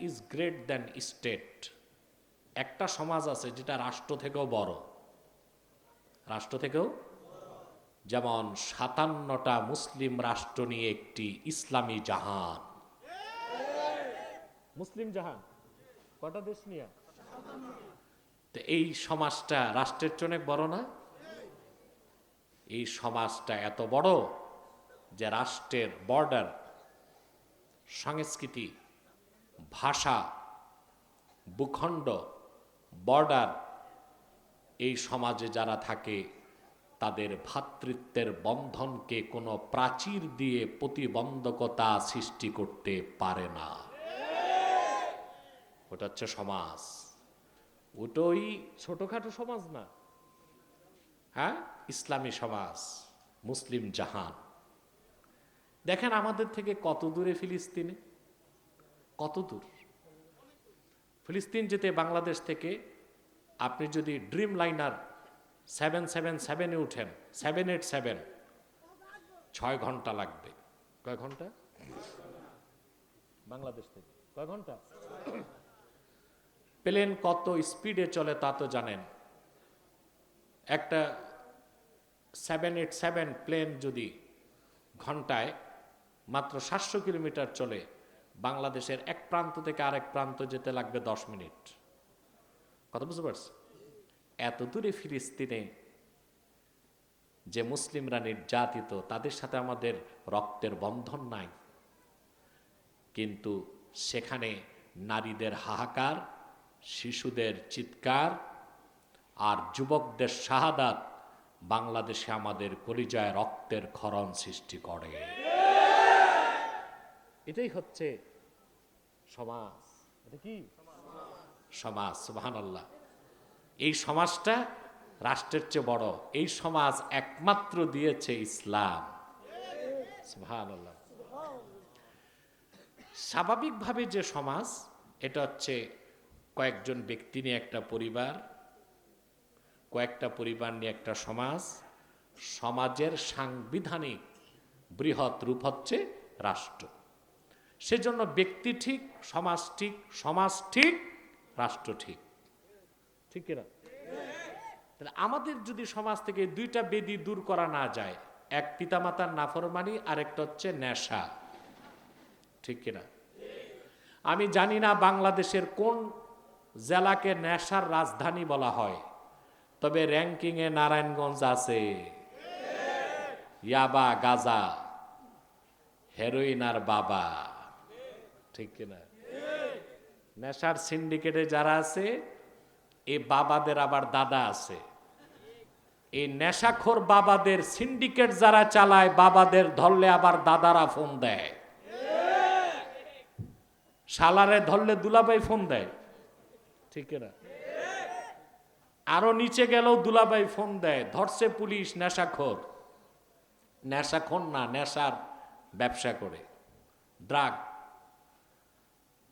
Is great than state একটা সমাজ আছে যেটা রাষ্ট্র থেকেও বড়। রাষ্ট্র থেকেও? যেমন সাতান্নটা মুসলিম রাষ্ট্র নিয়ে একটি ইসলামী জাহান। মুসলিম জাহান? কটা দেশ নিয়ে? তো এই সমাজটা রাষ্ট্রের চেয়ে অনেক বড় না? এই সমাজটা এত বড় যে রাষ্ট্রের বর্ডার সংস্কৃতি ভাষা, ভূখণ্ড, বর্ডার, এই সমাজে যারা থাকে, তাদের ভ্রাতৃত্বের বন্ধনকে কোনো প্রাচীর দিয়ে প্রতিবন্ধকতা সৃষ্টি করতে পারে না। ওটা হচ্ছে সমাজ। ওটাই ছোটখাটো সমাজ না। হ্যাঁ? ইসলামী সমাজ, মুসলিম জাহান। দেখেন আমাদের থেকে কত দূরে ফিলিস্তিনে? কত দূর? ফিলিস্তিন যেতে বাংলাদেশ থেকে আপনি যদি ড্রিম লাইনার সেভেন সেভেন সেভেনে উঠেন সেভেন এইট সেভেন ছয় ঘণ্টা লাগবে। কয় ঘণ্টা? বাংলাদেশ থেকে। কয় ঘণ্টা? প্লেন কত স্পিডে চলে তা তো জানেন। একটা সেভেন এইট সেভেন প্লেন যদি ঘন্টায় মাত্র সাতশো কিলোমিটার চলে বাংলাদেশের এক প্রান্ত থেকে আরেক প্রান্ত যেতে লাগবে দশ মিনিট। কথা বুঝতে পারছি এত দূরে ফিলিস্তিনে যে মুসলিমরা নির্যাতিত, তাদের সাথে আমাদের রক্তের বন্ধন নাই। কিন্তু সেখানে নারীদের হাহাকার, শিশুদের চিৎকার আর যুবকদের শাহাদাত বাংলাদেশে আমাদের কলিজায় রক্তের ক্ষরণ সৃষ্টি করে। এটাই হচ্ছে সমাজ। এটা কি? সমাজ সুবাহান আল্লাহ এই সমাজটা রাষ্ট্রের চেয়ে বড়। এই সমাজ একমাত্র দিয়েছে ইসলাম। আল্লাহ স্বাভাবিকভাবে যে সমাজ, এটা হচ্ছে কয়েকজন ব্যক্তি নিয়ে একটা পরিবার, কয়েকটা পরিবার নিয়ে একটা সমাজ। সমাজের সাংবিধানিক বৃহৎ রূপ হচ্ছে রাষ্ট্র। সেজন্য ব্যক্তি ঠিক, সমাজ ঠিক সমাজ ঠিক, রাষ্ট্র ঠিক। ঠিক কিনা? তাহলে আমাদের যদি সমাজ থেকে দুইটা বেদি দূর করা না যায়, এক পিতামাতার নাফরমানি, আরেকটা হচ্ছে নেশা। ঠিক কিনা? আমি জানি না বাংলাদেশের কোন জেলাকে নেশার রাজধানী বলা হয়, তবে র্যাঙ্কিংয়ে নারায়ণগঞ্জ আছে। ইয়াবা, গাজা, হেরোইন আর বাবা। ঠিক কিনা? নেশার সিন্ডিকেটে যারা আছে এই বাবাদের আবার দাদা আছে। এই নেশাখোর বাবাদের সিন্ডিকেট যারা চালায়, বাবাদের ধরলে আবার দাদারা ফোন দেয়। শালারে ধরলে দুলাবাই ফোন দেয়। ঠিক না আরও নিচে গেলেও দুলাবাই ফোন দেয়, ধরছে পুলিশ, নেশাখোর। নেশাখোর না, নেশার ব্যবসা করে। ড্রাগ।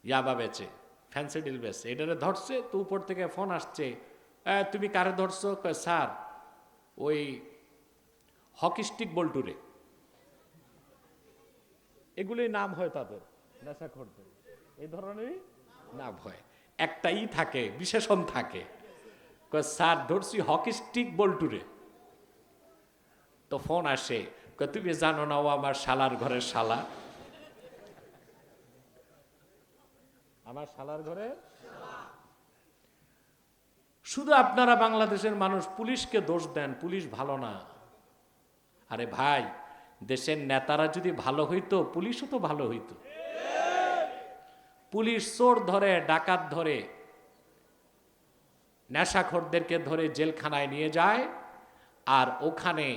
ইয়াবা বেচে ফ্যান্সি ডিল বেচে। এটারে ধরছে তো উপর থেকে ফোন আসছে "এ, তুমি কারে ধরছো? স্যার ওই হকি স্টিক বল্টুরে। এগুলোই নাম হয় তাদের নেশা নেশাখোরদের। এই ধরনেরই নাম হয়। একটাই থাকে বিশেষণ থাকে। স্যার ধরছি হকি স্টিক বল্টুরে। তো ফোন আসে তুমি জানো না ও আমার শালার ঘরের শালা? আমার শালার ঘরে? শুধু আপনারা বাংলাদেশের মানুষ, পুলিশকে দোষ দেন, পুলিশ ভালো না। আরে ভাই, দেশের নেতারা যদি ভালো হইতো, পুলিশও তো ভালো হইতো। পুলিশ চোর ধরে, ডাকাত ধরে, নেশাখোরদেরকে ধরে জেলখানায় নিয়ে যায়, আর ওখানে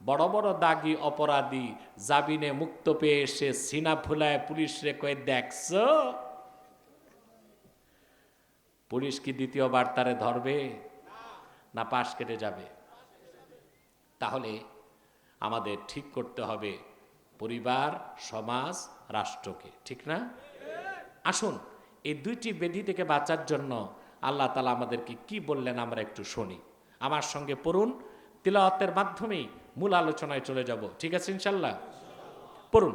বড় বড় দাগি অপরাধী জাবিনে মুক্ত পেয়ে এসে সিনা ফুলায় পুলিশ রে কয়ে, দেখছ? পুলিশ কি দ্বিতীয়বার তারে ধরবে? না, পাশ কেটে যাবে। তাহলে আমাদের ঠিক করতে হবে পরিবার, সমাজ, রাষ্ট্রকে, ঠিক না? আসুন, এই দুইটি বেধি থেকে বাঁচার জন্য আল্লাহ তালা আমাদেরকে কি বললেন আমরা একটু শুনি। আমার সঙ্গে পড়ুন, তিলাওয়াতের মাধ্যমেই মূল আলোচনায় চলে যাব। ঠিক আছে ইনশাল্লাহ পড়ুন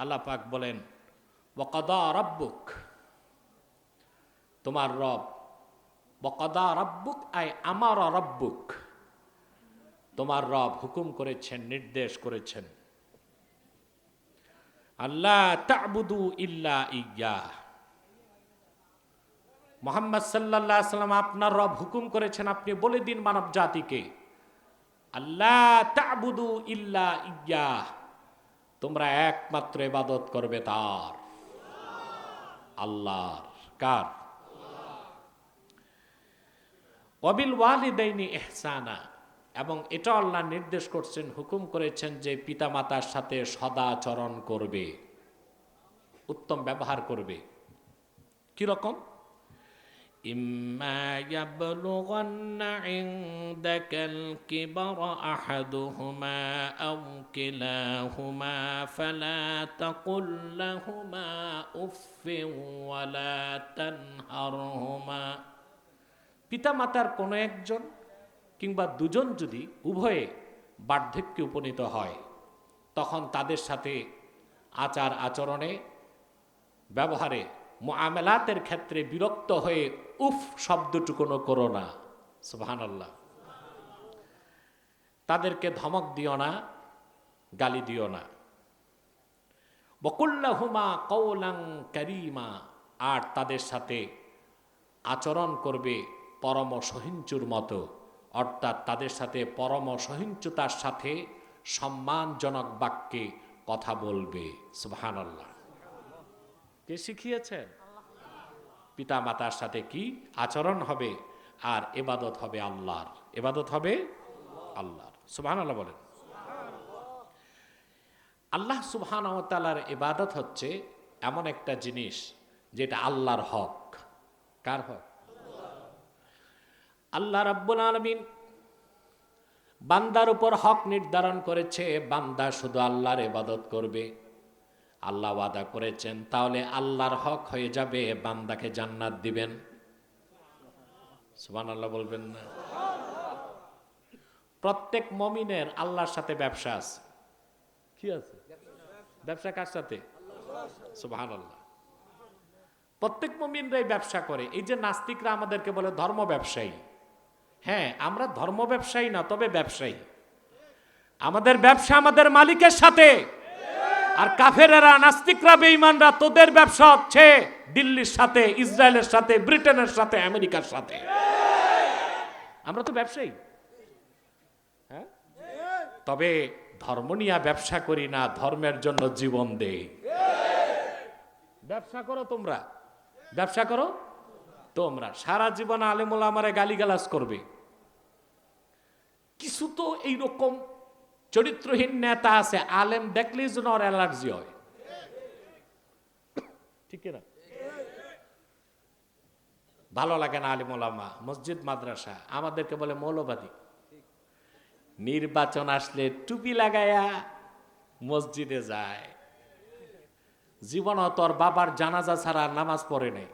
আল্লাহ পাক বলেন ওয়াকাদা রব্বুক? তোমার রব বকদা রব্বুক? আই আমার রব্বুক। তোমার রব হুকুম করেছেন, নির্দেশ করেছেন। আল্লাহ তাবুদু ইল্লা ইয়া মোহাম্মদ সাল্লাহ সাল্লাম আপনার রব হুকুম করেছেন, আপনি বলে দিন মানব জাতিকে আল্লাহ তাবুদু ইল্লা ইয়া তোমরা একমাত্র এবাদত করবে তার। আল্লাহর। কার? অবিল ওয়ালিদাইনি এহসানা এবং এটা আল্লাহ নির্দেশ করছেন, হুকুম করেছেন যে পিতামাতার সাথে সদাচরণ করবে, উত্তম ব্যবহার করবে। কি রকম إما يبلغن عندك الكبر أحدهما أو كلاهما فلا تقل لهما أف ولا تنهرهما পিতামাতার কোনো একজন কিংবা দুজন যদি উভয়ে বার্ধক্যে উপনীত হয় তখন তাদের সাথে আচার আচরণে ব্যবহারে মোয়ামেলাতের ক্ষেত্রে বিরক্ত হয়ে উফ শব্দটুকুনো করো না। আল্লাহ তাদেরকে ধমক দিও না, গালি দিও না। বকুল্লাহুমা কৌলাং করিমা, আর তাদের সাথে আচরণ করবে পরম সহিঞ্চুর মতো। অর্থাৎ তাদের সাথে পরম সহিঞ্চুতার সাথে সম্মানজনক বাক্যে কথা বলবে। সুবহান কে শিখিয়েছেন? পিতা মাতার সাথে কি আচরণ হবে? আর এবাদত হবে আল্লাহর। এবাদত হবে আল্লাহর। সুবহান আল্লাহ বলেন। আল্লাহ সুবহান তালার এবাদত হচ্ছে এমন একটা জিনিস যেটা আল্লাহর হক। কার হক? আল্লাহ রাব্বুল আলমিন বান্দার উপর হক নির্ধারণ করেছে, বান্দা শুধু আল্লাহর এবাদত করবে। আল্লাহ ওয়াদা করেছেন, তাহলে আল্লাহর হক হয়ে যাবে, বান্দাকে জান্নাত দিবেন। সুবান আল্লাহ বলবেন না। প্রত্যেক মমিনের আল্লাহর সাথে ব্যবসা আছে। কি আছে? ব্যবসা কার সাথে? সুবাহান আল্লাহ প্রত্যেক মমিনরাই ব্যবসা করে। এই যে নাস্তিকরা আমাদেরকে বলে ধর্ম ব্যবসায়ী। হ্যাঁ আমরা ধর্ম ব্যবসায়ী না, তবে ব্যবসায়ী। আমাদের ব্যবসা আমাদের মালিকের সাথে। আর কাফেরেরা, নাস্তিকরা, বেঈমানরা, তোদের ব্যবসা হচ্ছে দিল্লির সাথে, ইসরায়েলের সাথে, ব্রিটেনের সাথে, আমেরিকার সাথে। আমরা তো ব্যবসায়ী। হ্যাঁ? তবে ধর্ম নিয়ে ব্যবসা করি না, ধর্মের জন্য জীবন দেই। ব্যবসা করো তোমরা। ব্যবসা করো তোমরা। সারা জীবন আলেমুল আমারে গালিগালাজ করবে। কিছু তো এইরকম চরিত্রহীন নেতা আছে, আলেম দেখলেই যেন ওর অ্যালার্জি হয়। ঠিক না ভালো লাগে না আলিম ওলামা মসজিদ, মাদ্রাসা, আমাদেরকে বলে মৌলবাদী। নির্বাচন আসলে টুপি লাগায়া মসজিদে যায়। জীবন তোর বাবার জানাজা ছাড়া নামাজ পড়ে নেই।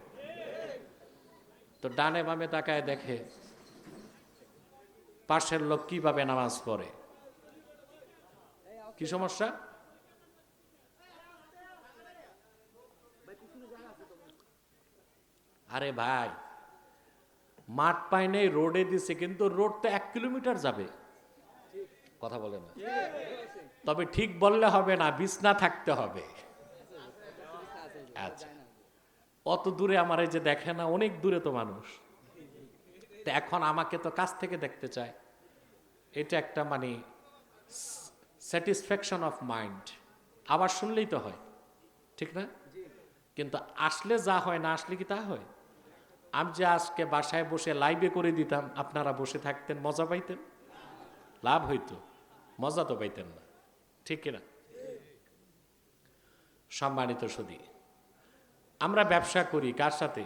তো ডানে বামে তাকায় দেখে পাশের লোক কীভাবে নামাজ পড়ে? কি সমস্যা? আরে ভাই, মাঠ পায় নেই, রোডে দিছে, কিন্তু রোড তো এক কিলোমিটার যাবে। কথা বলে না। তবে ঠিক বললে হবে না, বিছনা থাকতে হবে। আচ্ছা। অত দূরে আমার এই যে দেখে না, অনেক দূরে তো মানুষ। এখন আমাকে তো কাছ থেকে দেখতে চায়। এটা একটা মানে স্যাটিসফ্যাকশন অফ মাইন্ড আবার শুনলেই তো হয়, ঠিক না? কিন্তু আসলে যা হয় না আসলে কি তা হয়? আমি যে আজকে বাসায় বসে লাইভে করে দিতাম, আপনারা বসে থাকতেন, মজা পাইতেন? লাভ হইতো, মজা তো পাইতেন না, ঠিক কিনা সম্মানিত সুদী আমরা ব্যবসা করি কার সাথে?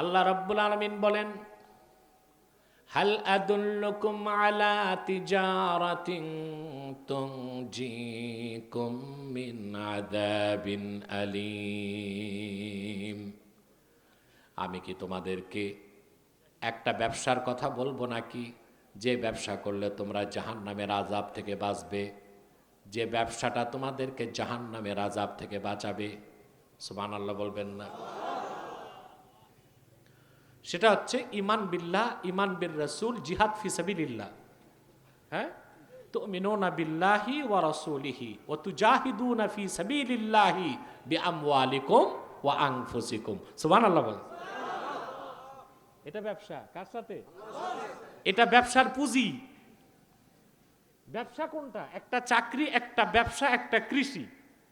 আল্লাহ রব্বুল আলমিন বলেন হাল আদুল্লুকুম আলা তিজারাতিন তুনজিকুম মিন আযাবিন আলীম আমি কি তোমাদেরকে একটা ব্যবসার কথা বলব নাকি? যে ব্যবসা করলে তোমরা জাহান্নামের আজাব থেকে বাঁচবে। যে ব্যবসাটা তোমাদেরকে জাহান্নামের আজাব থেকে বাঁচাবে। সুবহান আল্লাহ বলবেন না। সেটা হচ্ছে ইমান বিল্লাহ ইমান বির রসুল জিহাদ ফি সাবিলিল্লাহ। হ্যাঁ? তো মিনোনা বিল্লাহি ওয়া রাসূলিহি ওয়া তুজাহিদুনা ফি সাবিলিল্লাহি বিআমওয়ালিকুম ওয়া আনফুসিকুম। সুবহানাল্লাহ বলেন। এটা ব্যবসা কার সাথে? এটা ব্যবসার পুঁজি। ব্যবসা কোনটা? একটা চাকরি একটা ব্যবসা একটা কৃষি।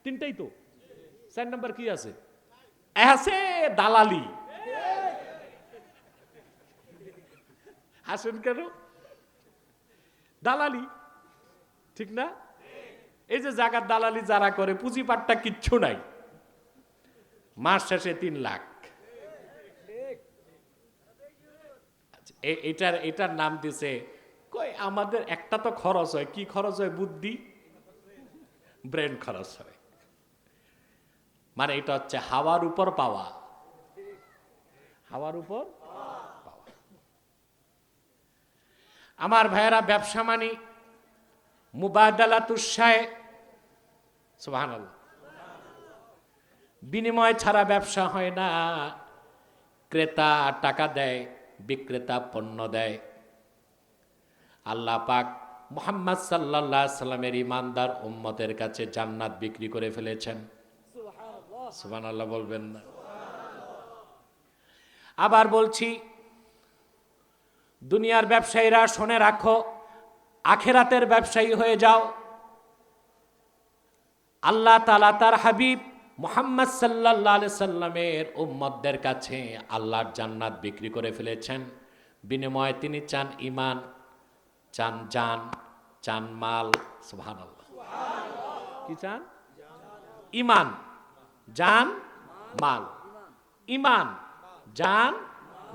তিনটাই তো। চার নাম্বার কি আছে? আছে দালালি। হাসেন কেন? দালালি ঠিক না? এই যে জায়গার দালালি যারা করে পুঁজিপাটটা কিচ্ছু নাই। মাস শেষে তিন লাখ। আচ্ছা, এটার এটার নাম দিছে কই আমাদের একটা তো খরচ হয়। কি খরচ হয় বুদ্ধি? ব্রেন খরচ হয়। মানে এটা হচ্ছে হাওয়ার উপর পাওয়া। হাওয়ার উপর আমার ভাইয়েরা ব্যবসা মানি মুবাদালা তুষায় সুবাহান বিনিময় ছাড়া ব্যবসা হয় না, ক্রেতা টাকা দেয়, বিক্রেতা পণ্য দেয়। আল্লাহ পাক মোহাম্মদ সাল্লাহ সাল্লামের ইমানদার উম্মতের কাছে জান্নাত বিক্রি করে ফেলেছেন। সুবান আল্লাহ বলবেন না। আবার বলছি দুনিয়ার ব্যবসায়ীরা শুনে রাখো আখেরাতের ব্যবসায়ী হয়ে যাও। আল্লাহ তালা তার হাবিব মোহাম্মদ সাল্লাহ সাল্লামের উম্মতদের কাছে আল্লাহর জান্নাত বিক্রি করে ফেলেছেন। বিনিময়ে তিনি চান ইমান চান জান চান মাল সুবহান কি চান? ইমান জান মাল। ইমান জান